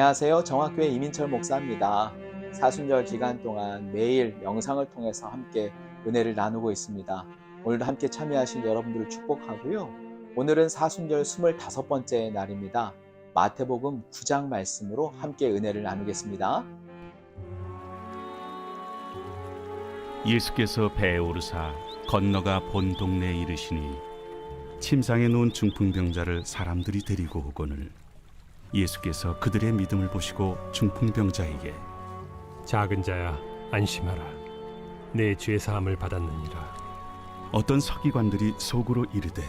안녕하세요. 정학교회 이민철 목사입니다. 사순절 기간 동안 매일 영상을 통해서 함께 은혜를 나누고 있습니다. 오늘도 함께 참여하신 여러분들을 축복하고요. 오늘은 사순절 25번째 날입니다. 마태복음 9장 말씀으로 함께 은혜를 나누겠습니다. 예수께서 배에 오르사 건너가 본 동네에 이르시니 침상에 누운 중풍병자를 사람들이 데리고 오거늘 예수께서 그들의 믿음을 보시고 중풍병자에게 작은 자야 안심하라. 내 죄 사함을 받았느니라. 어떤 서기관들이 속으로 이르되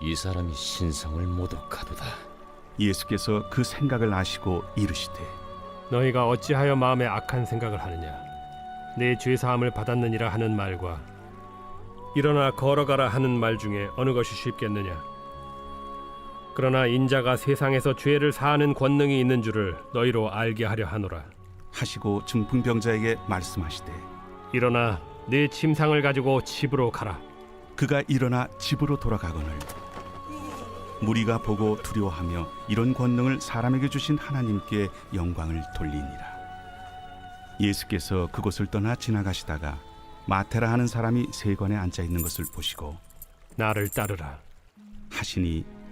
이 사람이 신성을 모독하도다. 예수께서 그 생각을 아시고 이르시되 너희가 어찌하여 마음에 악한 생각을 하느냐? 내 죄 사함을 받았느니라 하는 말과 일어나 걸어가라 하는 말 중에 어느 것이 쉽겠느냐 그러나 인자가 세상에서 죄를 사하는 권능이 있는 줄을 너희로 알게 하려 하노라. 하시고 중풍병자에게 말씀하시되 일어나 내 침상을 가지고 집으로 가라. 그가 일어나 집으로 돌아가거늘 무리가 보고 두려워하며 이런 권능을 사람에게 주신 하나님께 영광을 돌리니라. 예수께서 그곳을 떠나 지나가시다가 마테라 하는 사람이 세관에 앉아 있는 것을 보시고 나를 따르라. 하시니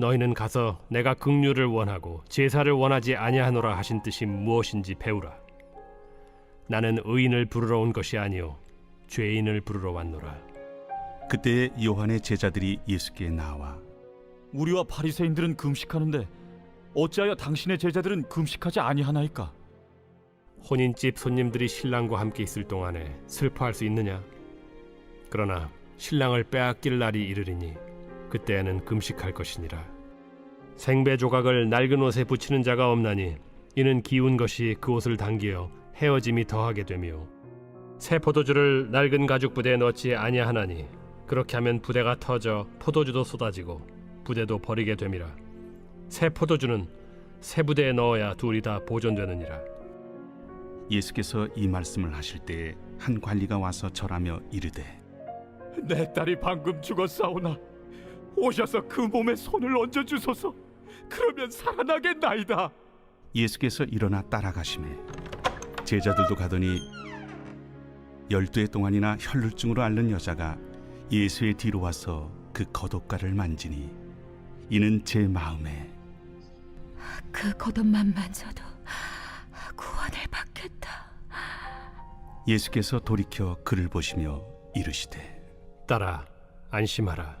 너희는 가서 내가 긍휼을 원하고 제사를 원하지 아니하노라 하신 뜻이 무엇인지 배우라. 나는 의인을 부르러 온 것이 아니요 죄인을 부르러 왔노라. 그때 요한의 제자들이 예수께 나와 우리와 바리새인들은 금식하는데 어찌하여 당신의 제자들은 금식하지 아니하나이까? 혼인집 손님들이 신랑과 함께 있을 동안에 슬퍼할 수 있느냐? 그러나 신랑을 빼앗길 날이 이르리니 그때에는 금식할 것이니라. 생배 조각을 낡은 옷에 붙이는 자가 없나니 이는 기운 것이 그 옷을 당기어 헤어짐이 더하게 되며 새 포도주를 낡은 가죽 부대에 넣지 아니하나니 그렇게 하면 부대가 터져 포도주도 쏟아지고 부대도 버리게 됨이라. 새 포도주는 새 부대에 넣어야 둘이 다 보존되느니라. 예수께서 이 말씀을 하실 때에 한 관리가 와서 절하며 이르되 내 딸이 방금 죽었사오나 오셔서 그 몸에 손을 얹어 주소서. 그러면 살아나겠나이다. 예수께서 일어나 따라가심에 제자들도 가더니 열두 해 동안이나 혈루증으로 앓는 여자가 예수의 뒤로 와서 그 겉옷가를 만지니 이는 제 마음에 그 겉옷만 만져도 구원을 받겠다. 예수께서 돌이켜 그를 보시며 이르시되 딸아 안심하라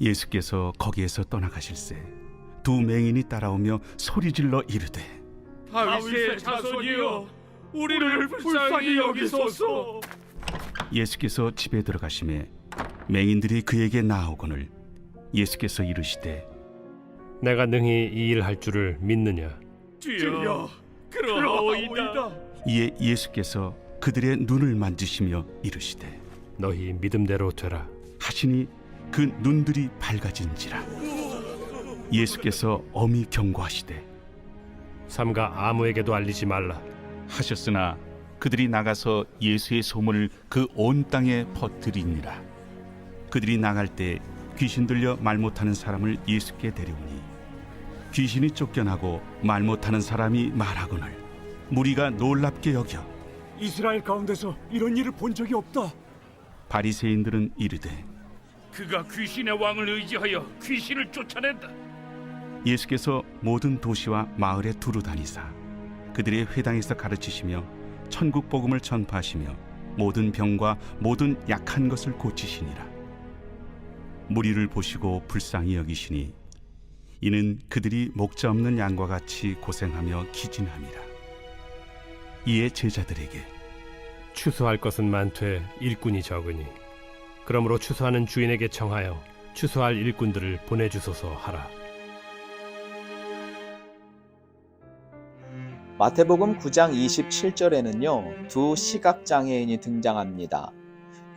예수께서 거기에서 떠나가실새 두 맹인이 따라오며 소리질러 이르되 다윗의 자손이여, 우리를 불쌍히 여기소서. 예수께서 집에 들어가심에 맹인들이 그에게 나아오거늘 예수께서 이르시되 내가 능히 이 일 할 줄을 믿느냐 주여, 그러하오이다. 이에 예수께서 그들의 눈을 만지시며 이르시되 너희 믿음대로 되라 하시니 그 눈들이 밝아진지라. 예수께서 엄히 경고하시되 삼가 아무에게도 알리지 말라. 하셨으나 그들이 나가서 예수의 소문을 그 온 땅에 퍼뜨리니라. 그들이 나갈 때 귀신 들려 말 못하는 사람을 예수께 데려오니 귀신이 쫓겨나고 말 못하는 사람이 말하거늘 무리가 놀랍게 여겨 이스라엘 가운데서 이런 일을 본 적이 없다. 바리새인들은 이르되 그가 귀신의 왕을 의지하여 귀신을 쫓아낸다. 예수께서 모든 도시와 마을에 두루 다니사 그들의 회당에서 가르치시며 천국 복음을 전파하시며 모든 병과 모든 약한 것을 고치시니라. 무리를 보시고 불쌍히 여기시니 이는 그들이 목자 없는 양과 같이 고생하며 기진함이라. 이에 제자들에게 추수할 것은 많되 일꾼이 적으니 그러므로 추수하는 주인에게 청하여 추수할 일꾼들을 보내주소서 하라. 마태복음 9장 27절에는요, 두 시각장애인이 등장합니다.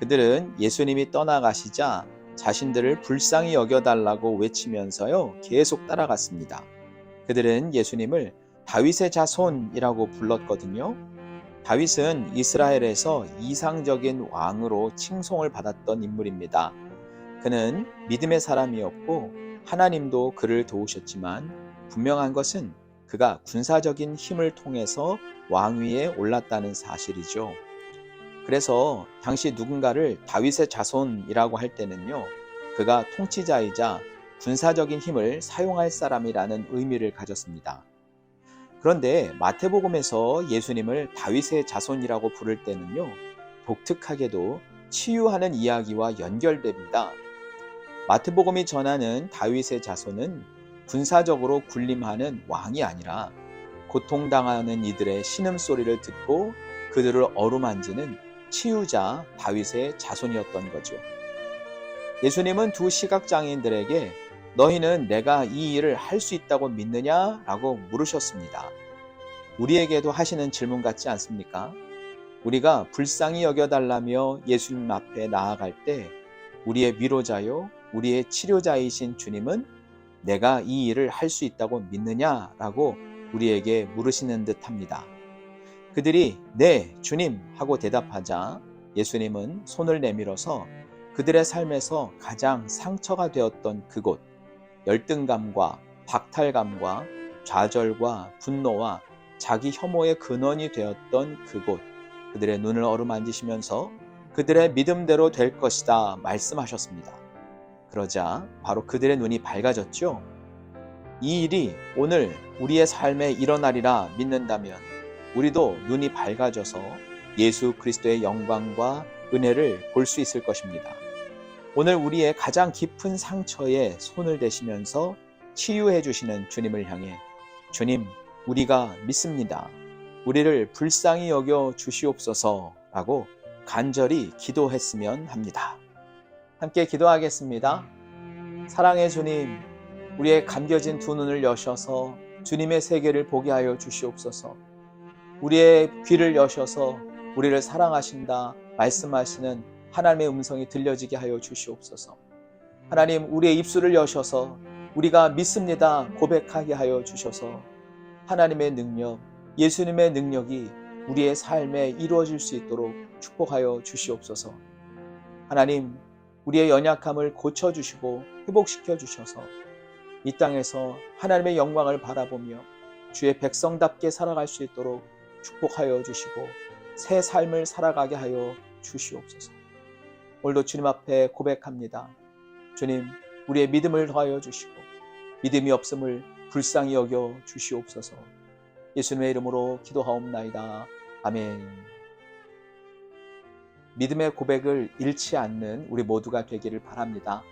그들은 예수님이 떠나가시자 자신들을 불쌍히 여겨달라고 외치면서요, 계속 따라갔습니다. 그들은 예수님을 다윗의 자손이라고 불렀거든요. 다윗은 이스라엘에서 이상적인 왕으로 칭송을 받았던 인물입니다. 그는 믿음의 사람이었고 하나님도 그를 도우셨지만 분명한 것은 그가 군사적인 힘을 통해서 왕위에 올랐다는 사실이죠. 그래서 당시 누군가를 다윗의 자손이라고 할 때는요, 그가 통치자이자 군사적인 힘을 사용할 사람이라는 의미를 가졌습니다. 그런데 마태복음에서 예수님을 다윗의 자손이라고 부를 때는요, 독특하게도 치유하는 이야기와 연결됩니다. 마태복음이 전하는 다윗의 자손은 군사적으로 군림하는 왕이 아니라 고통당하는 이들의 신음소리를 듣고 그들을 어루만지는 치유자 다윗의 자손이었던 거죠. 예수님은 두 시각장애인들에게 너희는 내가 이 일을 할 수 있다고 믿느냐? 라고 물으셨습니다. 우리에게도 하시는 질문 같지 않습니까? 우리가 불쌍히 여겨달라며 예수님 앞에 나아갈 때 우리의 위로자요, 우리의 치료자이신 주님은 내가 이 일을 할 수 있다고 믿느냐? 라고 우리에게 물으시는 듯 합니다. 그들이 네, 주님 하고 대답하자 예수님은 손을 내밀어서 그들의 삶에서 가장 상처가 되었던 그곳, 열등감과 박탈감과 좌절과 분노와 자기 혐오의 근원이 되었던 그곳, 그들의 눈을 어루만지시면서 그들의 믿음대로 될 것이다 말씀하셨습니다. 그러자 바로 그들의 눈이 밝아졌죠. 이 일이 오늘 우리의 삶에 일어나리라 믿는다면 우리도 눈이 밝아져서 예수 그리스도의 영광과 은혜를 볼 수 있을 것입니다. 오늘 우리의 가장 깊은 상처에 손을 대시면서 치유해 주시는 주님을 향해 주님, 우리가 믿습니다. 우리를 불쌍히 여겨 주시옵소서 라고 간절히 기도했으면 합니다. 함께 기도하겠습니다. 사랑의 주님, 우리의 감겨진 두 눈을 여셔서 주님의 세계를 보게 하여 주시옵소서. 우리의 귀를 여셔서 우리를 사랑하신다 말씀하시는 하나님의 음성이 들려지게 하여 주시옵소서. 하나님, 우리의 입술을 여셔서 우리가 믿습니다 고백하게 하여 주셔서 하나님의 능력, 예수님의 능력이 우리의 삶에 이루어질 수 있도록 축복하여 주시옵소서. 하나님, 우리의 연약함을 고쳐주시고 회복시켜 주셔서 이 땅에서 하나님의 영광을 바라보며 주의 백성답게 살아갈 수 있도록 축복하여 주시고 새 삶을 살아가게 하여 주시옵소서. 오늘도 주님 앞에 고백합니다. 주님, 우리의 믿음을 더하여 주시고 믿음이 없음을 불쌍히 여겨 주시옵소서. 예수님의 이름으로 기도하옵나이다. 아멘. 믿음의 고백을 잃지 않는 우리 모두가 되기를 바랍니다.